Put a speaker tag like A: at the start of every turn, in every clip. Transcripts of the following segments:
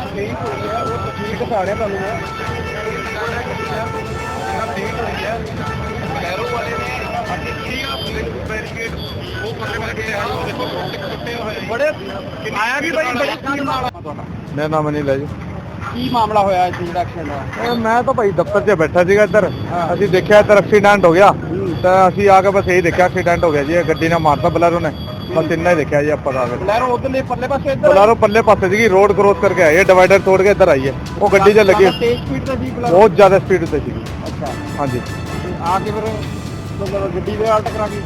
A: ਠੀਕ ਦਿਖਾ ਰਿਹਾ ਤੁਹਾਨੂੰ ਮੈਂ ਬੜੇ ਆਇਆ ਵੀ ਬੜੀ ਬੜੀ ਸਪੀਡ ਨਾਲ
B: ਮੇਰਾ ਨਾਮ ਅਨਿਲ ਹੈ ਜੀ।
A: ਕੀ ਮਾਮਲਾ ਹੋਇਆ ਇਸ ਜਿਹੜਾ ਐਕਸੀਡੈਂਟ ਦਾ
B: ਇਹ ਮੈਂ ਤਾਂ ਭਾਈ ਦਫ਼ਤਰ 'ਚ ਬੈਠਾ ਸੀਗਾ ਇੱਧਰ। ਅਸੀਂ ਦੇਖਿਆ ਇੱਧਰ ਐਕਸੀਡੈਂਟ ਹੋ ਗਿਆ। ਤਾਂ ਅਸੀਂ ਆ ਕੇ ਬਸ ਇਹੀ ਦੇਖਿਆ ਐਕਸੀਡੈਂਟ ਹੋ ਗਿਆ ਜੀ। ਇਹ ਗੱਡੀ ਨਾਲ ਮਾਰਤਾ ਬਲੈਰੋ ਨੇ। ਬਸ ਇੰਨਾ ਹੀ ਦੇਖਿਆ ਜੀ ਆਪਾਂ ਤਾਂ ਆ ਕੇ।
A: ਉਧਰਲੇ ਪਰਲੇ ਪਾਸੇ ਇੱਧਰ
B: ਬਲੈਰੋ ਪੱਲੇ ਪਾਸੇ ਸੀਗੀ। ਰੋਡ ਕ੍ਰੋਸ ਕਰਕੇ ਆਈ ਹੈ। ਡਿਵਾਈਡਰ ਤੋੜ ਕੇ ਇੱਧਰ ਆਈ ਹੈ। ਉਹ ਗੱਡੀ 'ਚ ਲੱਗੀ।
A: ਤੇਜ਼ ਸਪੀਡ ਤੇ ਸੀ ਬਲੈਰੋ?
B: ਬਹੁਤ ਜ਼ਿਆਦਾ ਸਪੀਡ ਤੇ ਸੀਗੀ।
A: ਅੱਛਾ।
B: ਹਾਂਜੀ।
A: ਤੇ ਆ ਕੇ ਫਿਰ ਗੱਡੀ ਦੇ ਨਾਲ ਟਕਰਾ ਗਈ।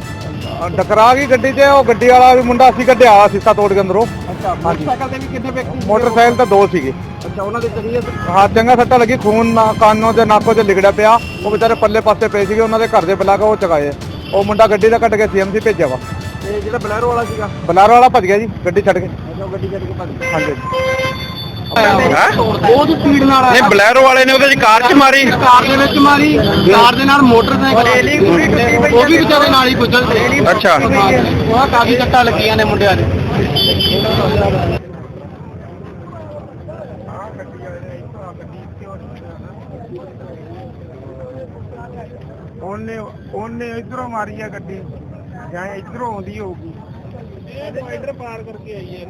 B: ਅਹ ਟਕਰਾ ਗਈ ਗੱਡੀ 'ਚ ਉਹ ਗੱਡੀ ਵਾਲਾ ਵੀ ਮੁੰਡਾ ਸੀ ਕੱਢਿਆ ਆ ਸੀਸਾ ਤੋੜ ਕੇ ਅੰਦਰੋਂ।
A: ਅੱਛਾ ਮੋਟਰਸਾਈਕਲ ਤੇ ਵੀ ਕਿੰਨੇ ਵਿਅਕਤੀ?
B: ਮੋਟਰਸਾਈਕਲ ਤਾਂ ਦੋ ਸੀਗੇ।
A: ਅੱਛਾ ਉਹਨਾਂ ਦੇ ਚਲੀਏ
B: ਹਾਂ ਚੰਗਾ ਸੱਟਾ ਲੱਗੀ ਖੂਨ ਨਾ- ਕਾਨੋਂ ਤੇ ਨਾਕੋਂ 'ਚ ਲਿਗੜਿਆ ਪਿਆ। ਉਹ ਵਿਚਾਰੇ ਪੱਲੇ ਪਾਸੇ ਪਏ ਸੀਗੇ ਉਹਨਾਂ ਦੇ ਘਰ ਦੇ ਬੁਲਾ ਕੇ ਉਹ ਚਕਾਏ। ਉਹ ਮੁੰਡਾ ਗੱਡੀ ਦਾ ਕੱਢ ਕੇ ਸੀਐਮਸੀ ਭੇਜਿਆ ਵਾ।
A: ਤੇ ਜਿਹੜਾ ਬਲੈਰੋ ਵਾਲਾ ਸੀਗਾ?
B: ਬਲਾਰੋ ਵਾਲਾ ਭੱਜ ਗਿਆ ਜੀ ਗੱਡੀ ਛੱਡ ਕੇ।
A: ਅੱਛਾ ਗੱਡੀ ਛੱਡ ਕੇ ਭੱਜ ਗਿਆ।
B: ਹਾਂਜੀ।
A: ਬਹੁਤ ਸਪੀਡ ਨਾਲ ਆਇਆ
B: ਬਲੈਰੋ ਵਾਲੇ ਨੇ ਉਹਦੇ ਚ ਕਾਰ ਚ ਮਾਰੀ।
A: ਕਾਰ ਦੇ ਵਿੱਚ ਮਾਰੀ। ਕਾਰ ਦੇ ਨਾਲ ਮੋਟਰਸਾਈਕਲ ਉਹ ਵੀ ਵਿਚਾਰੇ ਨਾਲ ਹੀ ਗੁਜ਼ਰ ਸੀ
B: ਅੱਛਾ।
A: ਉਹ ਕਾਫੀ ਸੱਟਾਂ ਲੱਗੀਆਂ ਨੇ ਮੁੰਡਿਆਂ ਦੇ।
B: ਉਹਨੇ ਉਹਨੇ ਇਧਰੋਂ ਮਾਰੀ ਆ ਗੱਡੀ। ਜਾਂ ਇਧਰੋਂ ਆਉਂਦੀ ਹੋਊਗੀ।
A: ਡਿਵਾਈਡਰ ਪਾਰ ਕਰਕੇ ਆਈ ਹੈ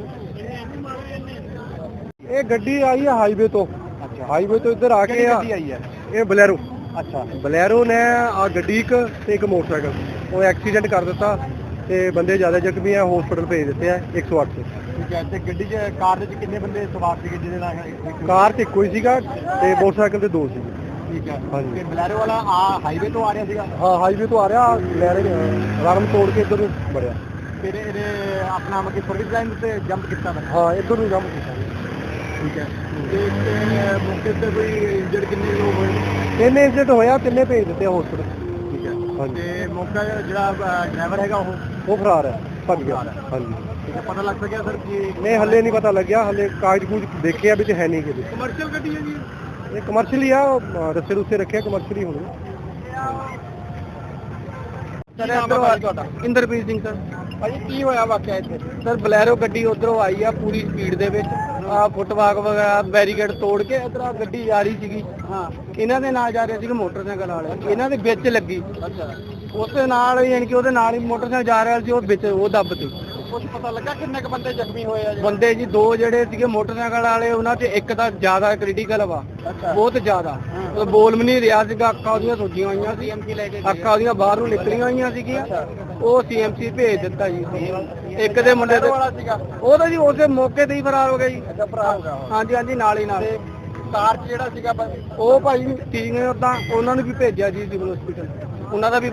B: ਇਹ ਗੱਡੀ ਆਈ ਆ ਹਾਈਵੇ ਤੋਂ।
A: ਅੱਛਾ।
B: ਹਾਈਵੇ ਤੋਂ ਇੱਧਰ ਆ ਕੇ ਆ।
A: ਹੈ
B: ਇਹ ਬਲੈਰੋ।
A: ਅੱਛਾ।
B: ਬਲੈਰੋ ਨੇ ਆ ਗੱਡੀ ਇੱਕ ਤੇ ਇੱਕ ਮੋਟਰਸਾਈਕਲ। ਉਹ ਐਕਸੀਡੈਂਟ ਕਰ ਦਿੱਤਾ ਤੇ ਬੰਦੇ ਜ਼ਿਆਦਾ ਜ਼ਖਮੀ ਆ ਹਸਪੀਟਲ ਭੇਜ ਦਿੱਤੇ ਆ 108 ਤੇ।
A: ਠੀਕ ਹੈ ਤੇ ਗੱਡੀ 'ਚ ਕਾਰ ਦੇ 'ਚ ਕਿੰਨੇ ਬੰਦੇ ਸਵਾਰ ਸੀਗੇ ਜਿਹਦੇ ਨਾਲ
B: ਕਾਰ ਇੱਕੋ ਹੀ ਸੀਗਾ ਤੇ ਮੋਟਰਸਾਈਕਲ ਤੇ ਦੋ ਸੀਗੇ।
A: ਠੀਕ ਹੈ। ਤੇ ਬਲੈਰੋ ਵਾਲਾ ਆ ਹਾਈਵੇ ਤੋਂ ਆ ਰਿਹਾ ਸੀਗਾ?
B: ਹਾਂ ਹਾਈਵੇ ਤੋਂ ਆ ਰਿਹਾ ਰਹੇ ਰਮ ਤੋੜ ਕੇ ਇੱਧਰ ਨੂੰ ਵੜਿਆ।
A: ਫਿਰ ਇਹਨੇ ਆਪਣਾ ਮਤਲਬ ਸਰਵਿਸ ਲਾਈਨ ਤੇ ਜੰਪ ਕੀਤਾ
B: ਹਾਂ ਇੱਧਰ ਨੂੰ ਜੰਮ ਕੀਤਾ।
A: ਠੀਕ ਹੈ। ਤੇ ਤੇ ਮੌਕੇ ਤੇ ਕੋਈ ਇੰਜਰਡ ਕਿੰਨੇ ਲੋਕ ਹੋਏ?
B: ਤਿੰਨ ਇੰਸੀਡੈਂਟ ਹੋਇਆ ਤਿੰਨੇ ਭੇਜ ਦਿੱਤੇ ਹਸਪੀਟਲ
A: ਠੀਕ ਹੈ।
B: ਹਾਂਜੀ।
A: ਤੇ ਮੌਕਾ ਜਿਹੜਾ ਡਰਾਈਵਰ ਹੈਗਾ ਉਹ?
B: ਉਹ ਫਰਾਰ ਹੈ ਭੱਜ ਗਿਆ। ਹਾਂਜੀ।
A: ਠੀਕ ਹੈ ਪਤਾ ਲੱਗ ਸਕਿਆ ਸਰ ਕਿ
B: ਨਹੀਂ ਹੱਲੇ ਨਹੀਂ ਪਤਾ ਲੱਗਿਆ ਹੱਲੇ ਕਾਗਜ਼ ਕੂਜ ਦੇਖਿਆ ਵਿੱਚ ਹੈ ਨਹੀਂ ਕਿਤੇ।
A: ਕਮਰਸ਼ੀਅਲ ਗੱਡੀ ਹੈ ਜੀ
B: ਇਹ? ਕਮਰਸ਼ੀਅਲੀ ਆ ਅਹ ਰੱਸੇ ਰੁੱਸੇ ਰੱਖਿਆ ਕਮਰਸ਼ੀਅਲੀ ਹੋਣੀ
A: ਸਰ ਤੁਹਾਡਾ? ਇੰਦਰਪ੍ਰੀਤ ਸਿੰਘ ਸਰ। ਭਾਜੀ ਕੀ ਹੋਇਆ ਵਾਕਿਆ ਇੱਥੇ? ਸਰ ਬਲੈਰੋ ਗੱਡੀ ਉਧਰੋਂ ਆਈ ਆ ਪੂਰੀ ਸਪੀਡ ਦੇ ਵਿੱਚ। ਆ ਫੁੱਟਵਾਕ ਵਗੈਰਾ ਬੈਰੀਕੇਡ ਤੋੜ ਕੇ ਇਧਰ ਆ ਗੱਡੀ ਜਾ ਰਹੀ ਸੀਗੀ। ਹਾਂ। ਇਹਨਾਂ ਦੇ ਨਾਲ ਜਾ ਰਹੇ ਸੀਗੇ ਮੋਟਰਸਾਈਕਲ ਵਾਲੇ। ਇਹਨਾਂ ਦੇ ਵਿੱਚ ਲੱਗੀ। ਅੱਛਾ। ਉਸਦੇ ਨਾਲ ਯਾਨੀ ਕਿ ਉਹਦੇ ਨਾਲ ਹੀ ਮੋਟਰਸਾਈਕਲ ਜਾ ਰਿਹਾ ਸੀ ਉਹ ਵਿੱਚ ਉਹ ਦੱਬ ਤੇ। ਕੁਝ ਪਤਾ ਲੱਗਾ ਕਿੰਨੇ ਕ ਬੰਦੇ ਜ਼ਖਮੀ ਹੋਏ ਆ ਬੰਦੇ ਜੀ ਦੋ ਜਿਹੜੇ ਸੀਗੇ ਮੋਟਰਸਾਈਕਲ ਵਾਲੇ ਉਹਨਾਂ 'ਚ ਇੱਕ ਤਾਂ ਜ਼ਿਆਦਾ ਕ੍ਰਿਟੀਕਲ ਵਾ। ਬਹੁਤ ਜ਼ਿਆਦਾ। ਉਹ ਬੋਲ ਵੀ ਨਹੀਂ ਰਿਹਾ ਸੀਗਾ ਅੱਖਾਂ ਉਹਦੀਆਂ ਸੁੱਜੀਆਂ ਹੋਈਆਂ ਸੀ। ਅੱਖਾਂ ਉਹਦੀਆਂ ਬਾਹਰ ਨੂੰ ਨਿਕਲੀਆਂ ਹੋਈਆਂ ਸੀਗੀਆਂ। ਉਹ ਸੀਐਮਸੀ ਭੇਜ ਦਿੱਤਾ ਜੀ। ਇੱਕ ਦੇ ਮੁੰਡੇ ਦੇ ਉਹ ਤਾਂ ਜੀ ਉਸੇ ਮੌਕੇ ਤੇ ਹੀ ਫਰਾਰ ਹੋ ਗਿਆ ਜੀ। ਹਾਂਜੀ ਹਾਂਜੀ ਨਾਲ ਹੀ ਨਾਲ। ਕਾਰ ਜਿਹੜਾ ਸੀਗਾ ਉਹ ਭਾਈ ਠੀਕ ਨੇ ਉਦਾਂ ਉਹਨਾਂ ਨੂੰ ਵੀ ਭੇਜਿਆ ਜੀ ਸਿਵਲ ਹਸਪੀਟਲ ਉਹਨਾਂ ਦਾ ਵੀ